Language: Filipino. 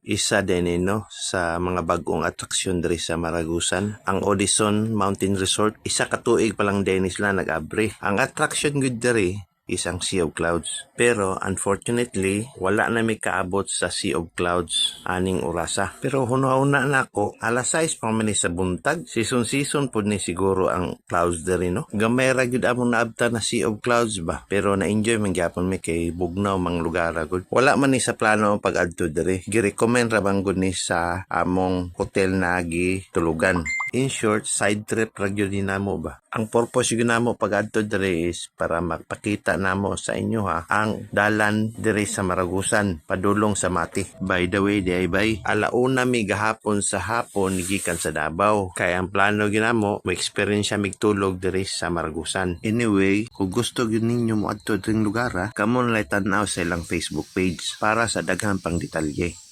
isa din eh, no, sa mga bagong atraksyon diri sa Maragusan. Ang Odison Mountain Resort, isa ka tuig pa lang din sila nag-abre. Ang attraction gud diri isang Sea of Clouds. Pero unfortunately, wala na may kaabot sa Sea of Clouds aning orasa. Pero hunauna na ako, alas 6 pa man sa buntag. Season-season po ni siguro ang clouds diri no. Gamay ra gyud among naabta na Sea of Clouds ba. Pero na-enjoy man gyapon mi kay bugnaw mang lugar gud. Wala man ni sa plano ang pag-adto diri. Gi-recommend ra bang gud ni sa among hotel na gi tulugan. In short, side trip ra gyud ni namo ba. Ang purpose gyud namo pag-adto diri is para magpakita namo sa inyo ha ang dalan diri sa Maragusan padulong sa Mati. By the way, di ay alauna mi gahapon sa hapon gikan sa Davao. Kaya ang plano ginamo, mo experience siya migtulog diri sa Maragusan. Anyway, kung gusto gyud ninyo mo adto dring lugar ha, kamo na tan-aw sa ilang Facebook page para sa daghang pang detalye.